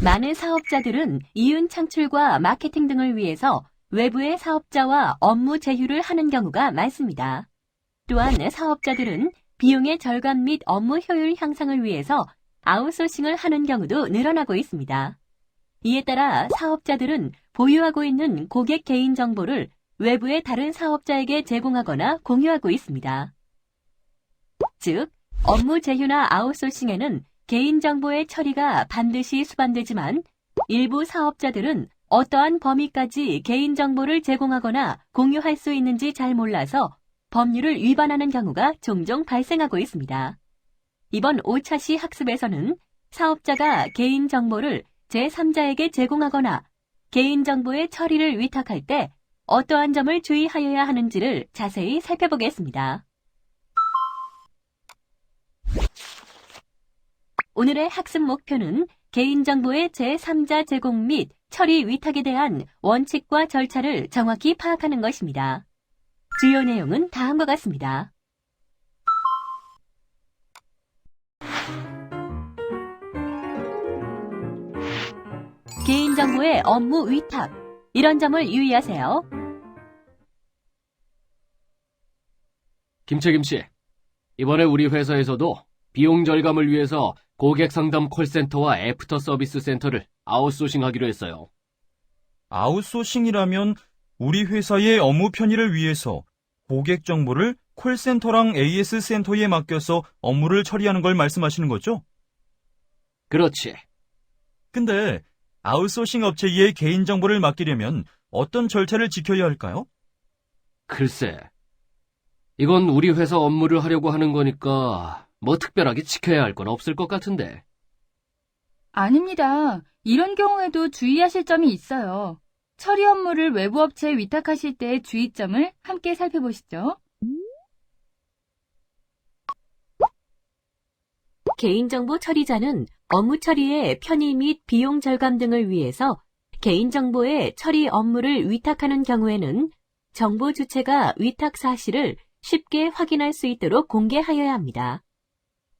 많은 사업자들은 이윤 창출과 마케팅 등을 위해서 외부의 사업자와 업무 제휴를 하는 경우가 많습니다. 또한 사업자들은 비용의 절감 및 업무 효율 향상을 위해서 아웃소싱을 하는 경우도 늘어나고 있습니다. 이에 따라 사업자들은 보유하고 있는 고객 개인 정보를 외부의 다른 사업자에게 제공하거나 공유하고 있습니다. 즉, 업무 제휴나 아웃소싱에는 개인정보의 처리가 반드시 수반되지만 일부 사업자들은 어떠한 범위까지 개인정보를 제공하거나 공유할 수 있는지 잘 몰라서 법률을 위반하는 경우가 종종 발생하고 있습니다. 이번 5차 시 학습에서는 사업자가 개인정보를 제3자에게 제공하거나 개인정보의 처리를 위탁할 때 어떠한 점을 주의하여야 하는지를 자세히 살펴보겠습니다. 오늘의 학습 목표는 개인정보의 제3자 제공 및 처리 위탁에 대한 원칙과 절차를 정확히 파악하는 것입니다. 주요 내용은 다음과 같습니다. 개인정보의 업무 위탁. 이런 점을 유의하세요. 김책임 씨, 이번에 우리 회사에서도 비용 절감을 위해서 고객 상담 콜센터와 애프터 서비스 센터를 아웃소싱하기로 했어요. 아웃소싱이라면 우리 회사의 업무 편의를 위해서 고객 정보를 콜센터랑 AS 센터에 맡겨서 업무를 처리하는 걸 말씀하시는 거죠? 그렇지. 근데 아웃소싱 업체에 개인 정보를 맡기려면 어떤 절차를 지켜야 할까요? 글쎄. 이건 우리 회사 업무를 하려고 하는 거니까 뭐 특별하게 지켜야 할 건 없을 것 같은데. 아닙니다. 이런 경우에도 주의하실 점이 있어요. 처리 업무를 외부 업체에 위탁하실 때의 주의점을 함께 살펴보시죠. 개인정보 처리자는 업무 처리의 편의 및 비용 절감 등을 위해서 개인정보의 처리 업무를 위탁하는 경우에는 정보 주체가 위탁 사실을 쉽게 확인할 수 있도록 공개하여야 합니다.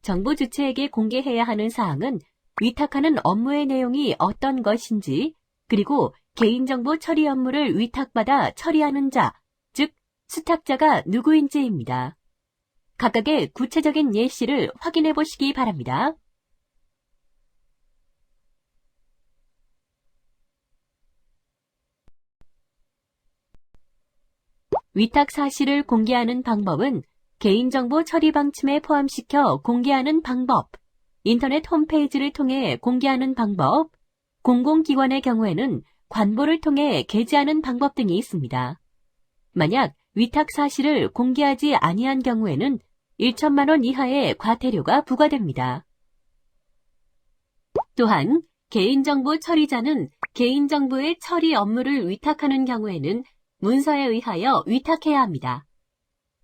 정보 주체에게 공개해야 하는 사항은 위탁하는 업무의 내용이 어떤 것인지, 그리고 개인정보 처리 업무를 위탁받아 처리하는 자, 즉, 수탁자가 누구인지입니다. 각각의 구체적인 예시를 확인해 보시기 바랍니다. 위탁 사실을 공개하는 방법은 개인정보 처리 방침에 포함시켜 공개하는 방법, 인터넷 홈페이지를 통해 공개하는 방법, 공공기관의 경우에는 관보를 통해 게재하는 방법 등이 있습니다. 만약 위탁 사실을 공개하지 아니한 경우에는 1천만 원 이하의 과태료가 부과됩니다. 또한 개인정보 처리자는 개인정보의 처리 업무를 위탁하는 경우에는 문서에 의하여 위탁해야 합니다.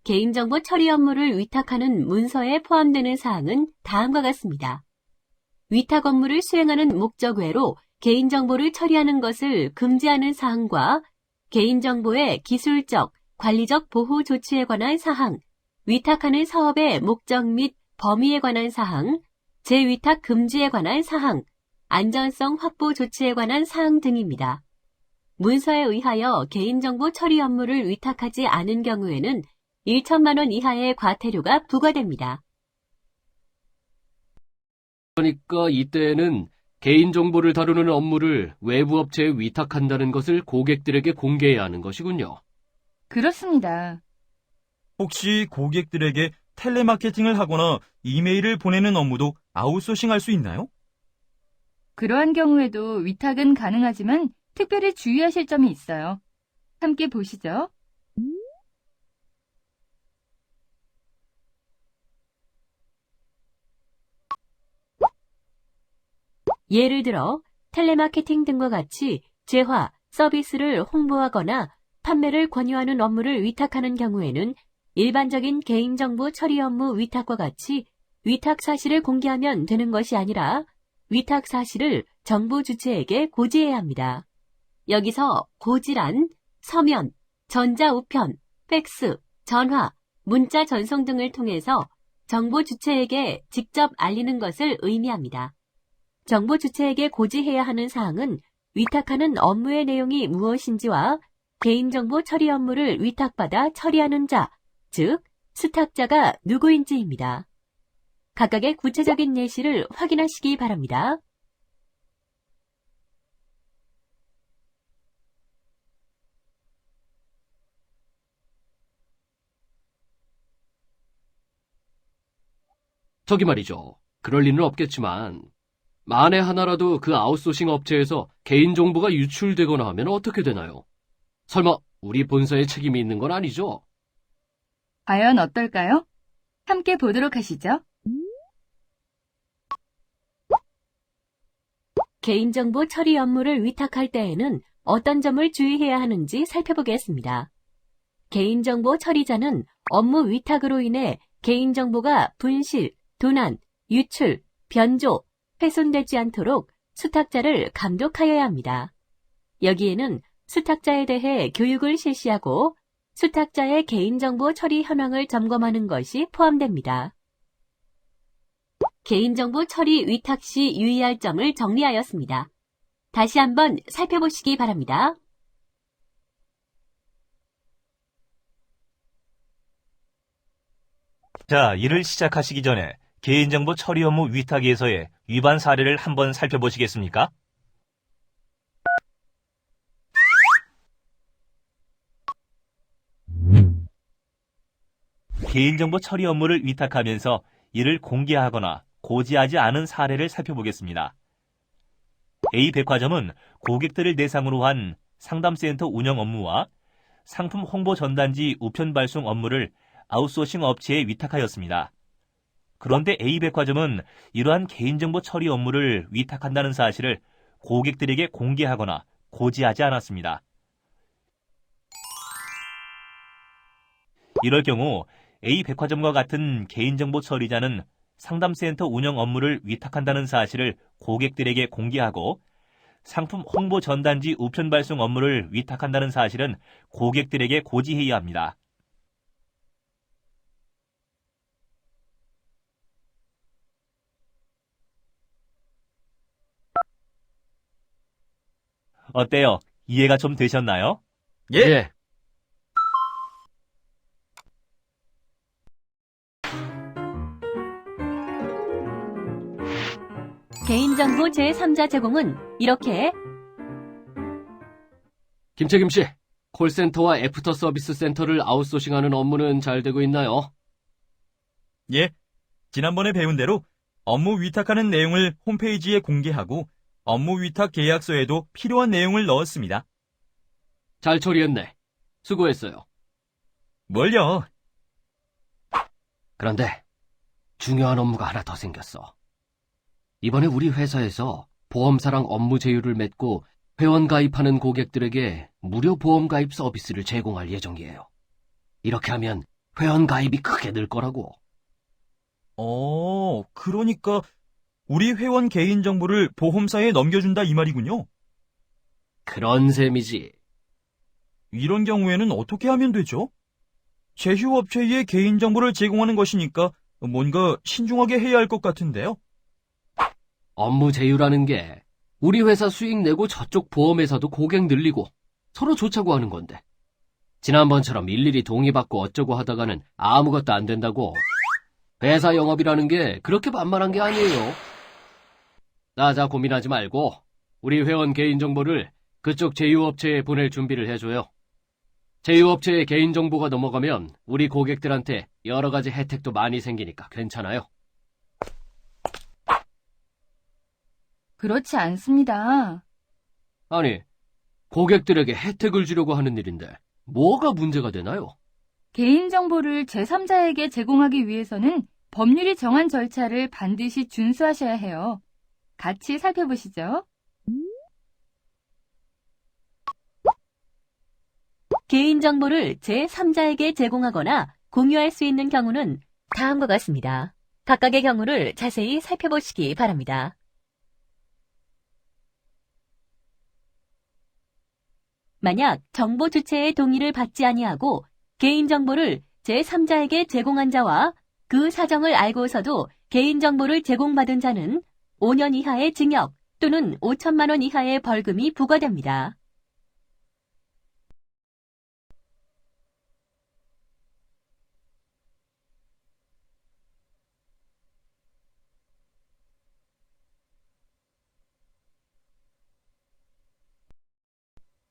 개인정보 처리 업무를 위탁하는 문서에 포함되는 사항은 다음과 같습니다. 위탁 업무를 수행하는 목적 외로 개인정보를 처리하는 것을 금지하는 사항과 개인정보의 기술적, 관리적 보호 조치에 관한 사항, 위탁하는 사업의 목적 및 범위에 관한 사항, 재위탁 금지에 관한 사항, 안전성 확보 조치에 관한 사항 등입니다. 문서에 의하여 개인정보 처리 업무를 위탁하지 않은 경우에는 1천만 원 이하의 과태료가 부과됩니다. 그러니까 이때에는 개인정보를 다루는 업무를 외부 업체에 위탁한다는 것을 고객들에게 공개해야 하는 것이군요. 그렇습니다. 혹시 고객들에게 텔레마케팅을 하거나 이메일을 보내는 업무도 아웃소싱할 수 있나요? 그러한 경우에도 위탁은 가능하지만 특별히 주의하실 점이 있어요. 함께 보시죠. 예를 들어 텔레마케팅 등과 같이 재화, 서비스를 홍보하거나 판매를 권유하는 업무를 위탁하는 경우에는 일반적인 개인정보 처리 업무 위탁과 같이 위탁 사실을 공개하면 되는 것이 아니라 위탁 사실을 정보 주체에게 고지해야 합니다. 여기서 고지란 서면, 전자우편, 팩스, 전화, 문자 전송 등을 통해서 정보 주체에게 직접 알리는 것을 의미합니다. 정보 주체에게 고지해야 하는 사항은 위탁하는 업무의 내용이 무엇인지와 개인정보 처리 업무를 위탁받아 처리하는 자, 즉, 수탁자가 누구인지입니다. 각각의 구체적인 예시를 확인하시기 바랍니다. 저기 말이죠. 그럴 리는 없겠지만, 만에 하나라도 그 아웃소싱 업체에서 개인정보가 유출되거나 하면 어떻게 되나요? 설마 우리 본사에 책임이 있는 건 아니죠? 과연 어떨까요? 함께 보도록 하시죠. 개인정보 처리 업무를 위탁할 때에는 어떤 점을 주의해야 하는지 살펴보겠습니다. 개인정보 처리자는 업무 위탁으로 인해 개인정보가 분실, 도난, 유출, 변조, 훼손되지 않도록 수탁자를 감독하여야 합니다. 여기에는 수탁자에 대해 교육을 실시하고 수탁자의 개인정보 처리 현황을 점검하는 것이 포함됩니다. 개인정보 처리 위탁 시 유의할 점을 정리하였습니다. 다시 한번 살펴보시기 바랍니다. 자, 일을 시작하시기 전에 개인정보 처리 업무 위탁에서의 위반 사례를 한번 살펴보시겠습니까? 개인정보 처리 업무를 위탁하면서 이를 공개하거나 고지하지 않은 사례를 살펴보겠습니다. A 백화점은 고객들을 대상으로 한 상담센터 운영 업무와 상품 홍보 전단지 우편 발송 업무를 아웃소싱 업체에 위탁하였습니다. 그런데 A백화점은 이러한 개인정보 처리 업무를 위탁한다는 사실을 고객들에게 공개하거나 고지하지 않았습니다. 이럴 경우 A백화점과 같은 개인정보 처리자는 상담센터 운영 업무를 위탁한다는 사실을 고객들에게 공개하고 상품 홍보 전단지 우편 발송 업무를 위탁한다는 사실은 고객들에게 고지해야 합니다. 어때요? 이해가 좀 되셨나요? 예. 개인정보 제3자 제공은 이렇게 김책임 씨, 콜센터와 애프터 서비스 센터를 아웃소싱하는 업무는 잘 되고 있나요? 예. 지난번에 배운 대로 업무 위탁하는 내용을 홈페이지에 공개하고 업무 위탁 계약서에도 필요한 내용을 넣었습니다. 잘 처리했네. 수고했어요. 뭘요? 그런데 중요한 업무가 하나 더 생겼어. 이번에 우리 회사에서 보험사랑 업무 제휴를 맺고 회원 가입하는 고객들에게 무료 보험 가입 서비스를 제공할 예정이에요. 이렇게 하면 회원 가입이 크게 늘 거라고. 어, 그러니까 우리 회원 개인정보를 보험사에 넘겨준다 이 말이군요. 그런 셈이지. 이런 경우에는 어떻게 하면 되죠? 제휴업체에 개인정보를 제공하는 것이니까 뭔가 신중하게 해야 할 것 같은데요. 업무 제휴라는 게 우리 회사 수익 내고 저쪽 보험회사도 고객 늘리고 서로 좋자고 하는 건데. 지난번처럼 일일이 동의받고 어쩌고 하다가는 아무것도 안 된다고. 회사 영업이라는 게 그렇게 만만한 게 아니에요. 나자 고민하지 말고 우리 회원 개인정보를 그쪽 제휴업체에 보낼 준비를 해줘요. 제휴업체에 개인정보가 넘어가면 우리 고객들한테 여러 가지 혜택도 많이 생기니까 괜찮아요. 그렇지 않습니다. 아니, 고객들에게 혜택을 주려고 하는 일인데 뭐가 문제가 되나요? 개인정보를 제3자에게 제공하기 위해서는 법률이 정한 절차를 반드시 준수하셔야 해요. 같이 살펴보시죠. 개인정보를 제3자에게 제공하거나 공유할 수 있는 경우는 다음과 같습니다. 각각의 경우를 자세히 살펴보시기 바랍니다. 만약 정보 주체의 동의를 받지 아니하고 개인정보를 제3자에게 제공한 자와 그 사정을 알고서도 개인정보를 제공받은 자는 5년 이하의 징역 또는 5천만 원 이하의 벌금이 부과됩니다.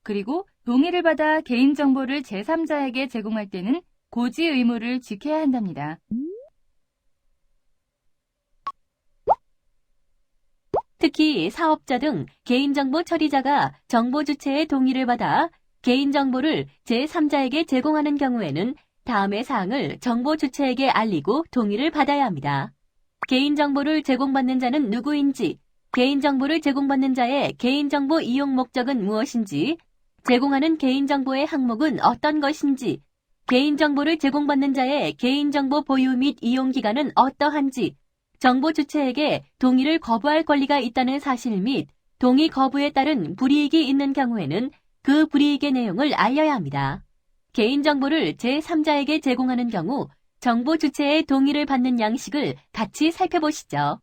그리고 동의를 받아 개인정보를 제3자에게 제공할 때는 고지 의무를 지켜야 한답니다. 특히 사업자 등 개인정보 처리자가 정보 주체의 동의를 받아 개인정보를 제3자에게 제공하는 경우에는 다음의 사항을 정보 주체에게 알리고 동의를 받아야 합니다. 개인정보를 제공받는 자는 누구인지, 개인정보를 제공받는 자의 개인정보 이용 목적은 무엇인지, 제공하는 개인정보의 항목은 어떤 것인지, 개인정보를 제공받는 자의 개인정보 보유 및 이용 기간은 어떠한지, 정보 주체에게 동의를 거부할 권리가 있다는 사실 및 동의 거부에 따른 불이익이 있는 경우에는 그 불이익의 내용을 알려야 합니다. 개인정보를 제3자에게 제공하는 경우 정보 주체의 동의를 받는 양식을 같이 살펴보시죠.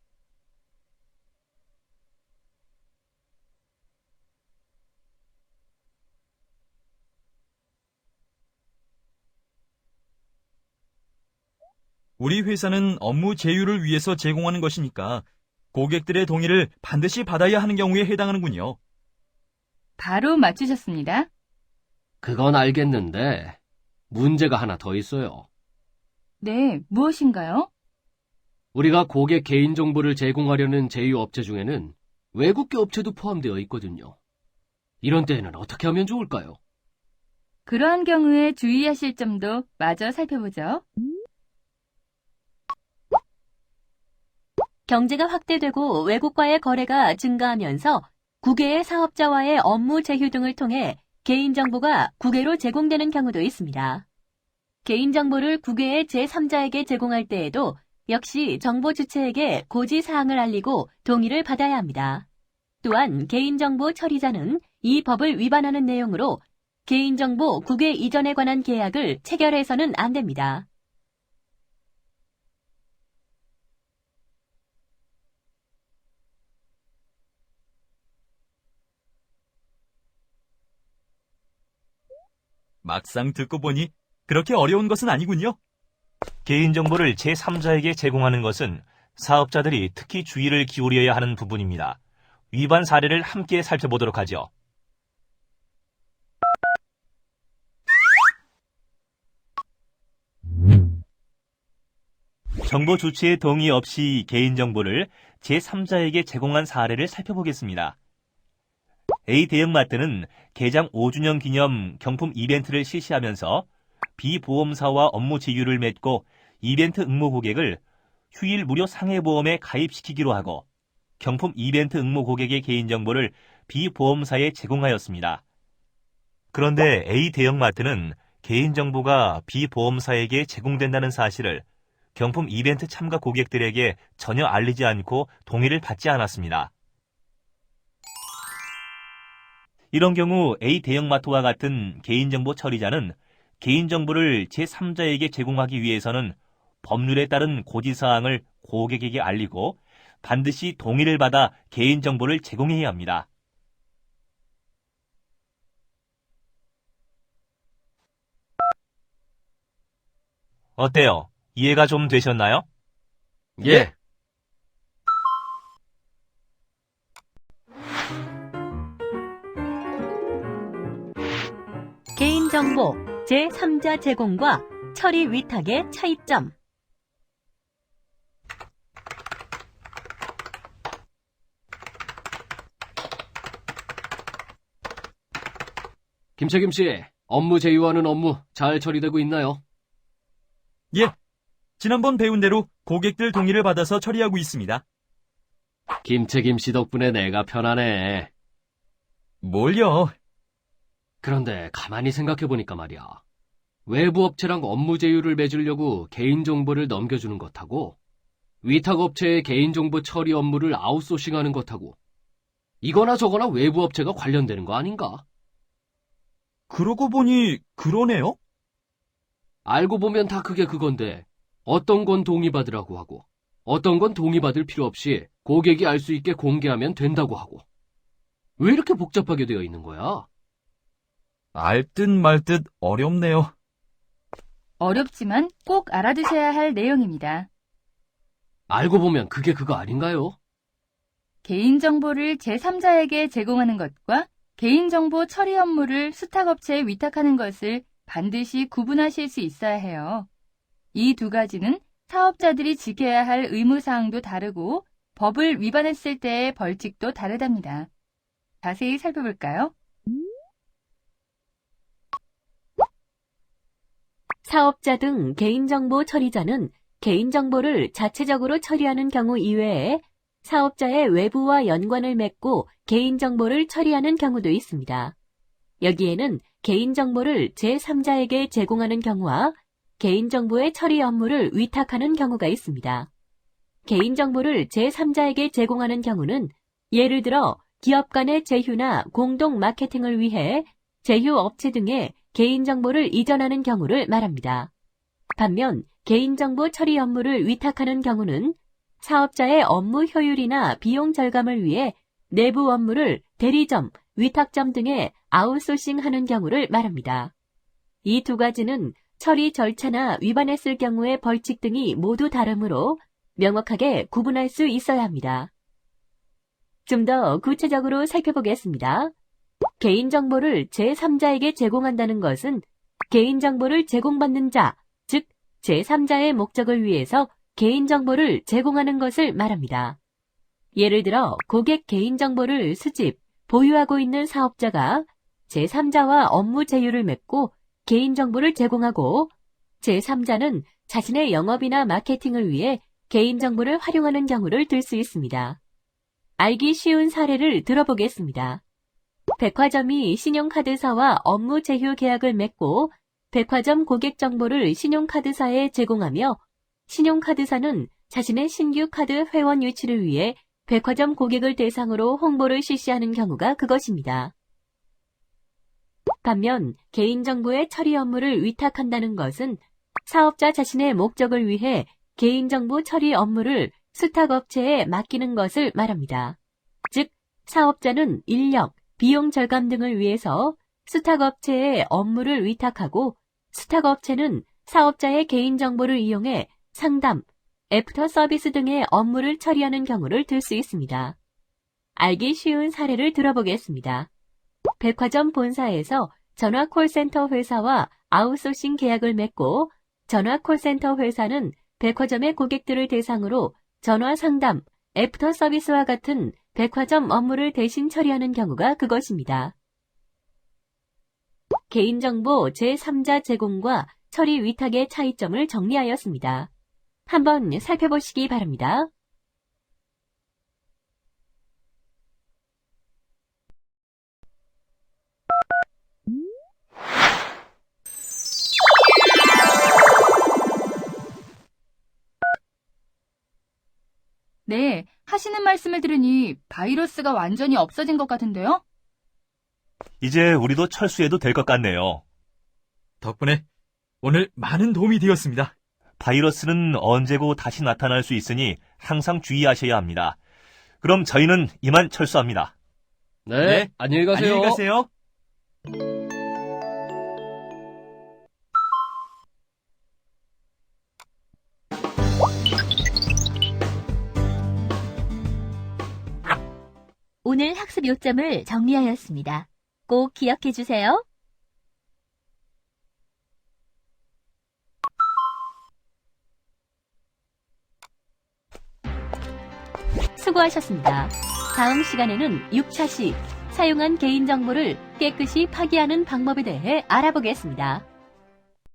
우리 회사는 업무 제휴를 위해서 제공하는 것이니까 고객들의 동의를 반드시 받아야 하는 경우에 해당하는군요. 바로 맞추셨습니다. 그건 알겠는데 문제가 하나 더 있어요. 네, 무엇인가요? 우리가 고객 개인정보를 제공하려는 제휴업체 중에는 외국계 업체도 포함되어 있거든요. 이런 때에는 어떻게 하면 좋을까요? 그러한 경우에 주의하실 점도 마저 살펴보죠. 경제가 확대되고 외국과의 거래가 증가하면서 국외의 사업자와의 업무 제휴 등을 통해 개인정보가 국외로 제공되는 경우도 있습니다. 개인정보를 국외의 제3자에게 제공할 때에도 역시 정보 주체에게 고지 사항을 알리고 동의를 받아야 합니다. 또한 개인정보 처리자는 이 법을 위반하는 내용으로 개인정보 국외 이전에 관한 계약을 체결해서는 안 됩니다. 막상 듣고 보니 그렇게 어려운 것은 아니군요. 개인정보를 제3자에게 제공하는 것은 사업자들이 특히 주의를 기울여야 하는 부분입니다. 위반 사례를 함께 살펴보도록 하죠. 정보 주체의 동의 없이 개인정보를 제3자에게 제공한 사례를 살펴보겠습니다. A 대형마트는 개장 5주년 기념 경품 이벤트를 실시하면서 비보험사와 업무 제휴를 맺고 이벤트 응모 고객을 휴일 무료 상해보험에 가입시키기로 하고 경품 이벤트 응모 고객의 개인정보를 비보험사에 제공하였습니다. 그런데 A 대형마트는 개인정보가 비보험사에게 제공된다는 사실을 경품 이벤트 참가 고객들에게 전혀 알리지 않고 동의를 받지 않았습니다. 이런 경우 A 대형마트와 같은 개인정보 처리자는 개인정보를 제3자에게 제공하기 위해서는 법률에 따른 고지사항을 고객에게 알리고 반드시 동의를 받아 개인정보를 제공해야 합니다. 어때요? 이해가 좀 되셨나요? 예. 정보 제3자 제공과 처리 위탁의 차이점. 김책임 씨, 업무 제휴하는 업무 잘 처리되고 있나요? 예. 지난번 배운 대로 고객들 동의를 받아서 처리하고 있습니다. 김책임 씨 덕분에 내가 편하네. 뭘요? 그런데 가만히 생각해보니까 말이야. 외부 업체랑 업무 제휴를 맺으려고 개인정보를 넘겨주는 것하고 위탁업체의 개인정보 처리 업무를 아웃소싱하는 것하고 이거나 저거나 외부 업체가 관련되는 거 아닌가? 그러고 보니 그러네요. 알고 보면 다 그게 그건데 어떤 건 동의받으라고 하고 어떤 건 동의받을 필요 없이 고객이 알 수 있게 공개하면 된다고 하고. 왜 이렇게 복잡하게 되어 있는 거야? 알 듯 말 듯 어렵네요. 어렵지만 꼭 알아두셔야 할 내용입니다. 알고 보면 그게 그거 아닌가요? 개인정보를 제3자에게 제공하는 것과 개인정보 처리 업무를 수탁업체에 위탁하는 것을 반드시 구분하실 수 있어야 해요. 이 두 가지는 사업자들이 지켜야 할 의무사항도 다르고 법을 위반했을 때의 벌칙도 다르답니다. 자세히 살펴볼까요? 사업자 등 개인정보 처리자는 개인정보를 자체적으로 처리하는 경우 이외에 사업자의 외부와 연관을 맺고 개인정보를 처리하는 경우도 있습니다. 여기에는 개인정보를 제3자에게 제공하는 경우와 개인정보의 처리 업무를 위탁하는 경우가 있습니다. 개인정보를 제3자에게 제공하는 경우는 예를 들어 기업 간의 제휴나 공동 마케팅을 위해 제휴 업체 등에 개인정보를 이전하는 경우를 말합니다. 반면 개인정보 처리 업무를 위탁하는 경우는 사업자의 업무 효율이나 비용 절감을 위해 내부 업무를 대리점, 위탁점 등에 아웃소싱하는 경우를 말합니다. 이 두 가지는 처리 절차나 위반했을 경우의 벌칙 등이 모두 다르므로 명확하게 구분할 수 있어야 합니다. 좀 더 구체적으로 살펴보겠습니다. 개인정보를 제3자에게 제공한다는 것은 개인정보를 제공받는 자, 즉 제3자의 목적을 위해서 개인정보를 제공하는 것을 말합니다. 예를 들어 고객 개인정보를 수집, 보유하고 있는 사업자가 제3자와 업무 제휴를 맺고 개인정보를 제공하고 제3자는 자신의 영업이나 마케팅을 위해 개인정보를 활용하는 경우를 들 수 있습니다. 알기 쉬운 사례를 들어보겠습니다. 백화점이 신용카드사와 업무 제휴 계약을 맺고 백화점 고객 정보를 신용카드사에 제공하며 신용카드사는 자신의 신규 카드 회원 유치를 위해 백화점 고객을 대상으로 홍보를 실시하는 경우가 그것입니다. 반면 개인정보의 처리 업무를 위탁한다는 것은 사업자 자신의 목적을 위해 개인정보 처리 업무를 수탁업체에 맡기는 것을 말합니다. 즉, 사업자는 인력, 비용 절감 등을 위해서 수탁업체에 업무를 위탁하고 수탁업체는 사업자의 개인정보를 이용해 상담, 애프터 서비스 등의 업무를 처리하는 경우를 들 수 있습니다. 알기 쉬운 사례를 들어보겠습니다. 백화점 본사에서 전화 콜센터 회사와 아웃소싱 계약을 맺고 전화 콜센터 회사는 백화점의 고객들을 대상으로 전화 상담, 애프터 서비스와 같은 백화점 업무를 대신 처리하는 경우가 그것입니다. 개인정보 제3자 제공과 처리 위탁의 차이점을 정리하였습니다. 한번 살펴보시기 바랍니다. 네, 하시는 말씀을 들으니 바이러스가 완전히 없어진 것 같은데요? 이제 우리도 철수해도 될 것 같네요. 덕분에 오늘 많은 도움이 되었습니다. 바이러스는 언제고 다시 나타날 수 있으니 항상 주의하셔야 합니다. 그럼 저희는 이만 철수합니다. 네, 네, 안녕히 가세요. 안녕히 가세요. 오늘 학습 요점을 정리하였습니다. 꼭 기억해 주세요. 수고하셨습니다. 다음 시간에는 6차 시 사용한 개인정보를 깨끗이 파기하는 방법에 대해 알아보겠습니다.